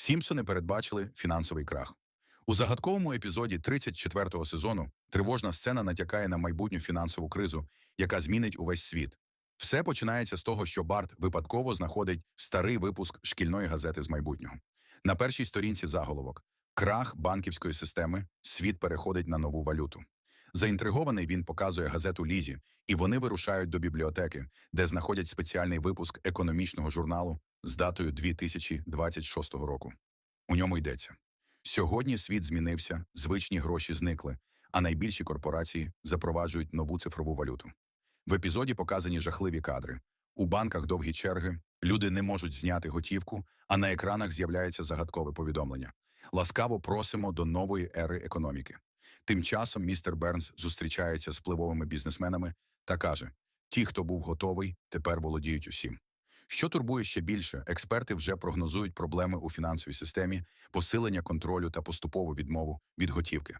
Сімпсони передбачили фінансовий крах. У загадковому епізоді 34-го сезону тривожна сцена натякає на майбутню фінансову кризу, яка змінить увесь світ. Все починається з того, що Барт випадково знаходить старий випуск шкільної газети з майбутнього. На першій сторінці заголовок Крах банківської системи, світ переходить на нову валюту. Заінтригований він показує газету Лізі, і вони вирушають до бібліотеки, де знаходять спеціальний випуск економічного журналу з датою 2026 року. У ньому йдеться: сьогодні світ змінився, звичні гроші зникли, а найбільші корпорації запроваджують нову цифрову валюту. В епізоді показані жахливі кадри. У банках довгі черги, люди не можуть зняти готівку, а на екранах з'являється загадкове повідомлення. Ласкаво просимо до нової ери економіки. Тим часом містер Бернс зустрічається з впливовими бізнесменами та каже: ті, хто був готовий, тепер володіють усім. Що турбує ще більше, експерти вже прогнозують проблеми у фінансовій системі, посилення контролю та поступову відмову від готівки.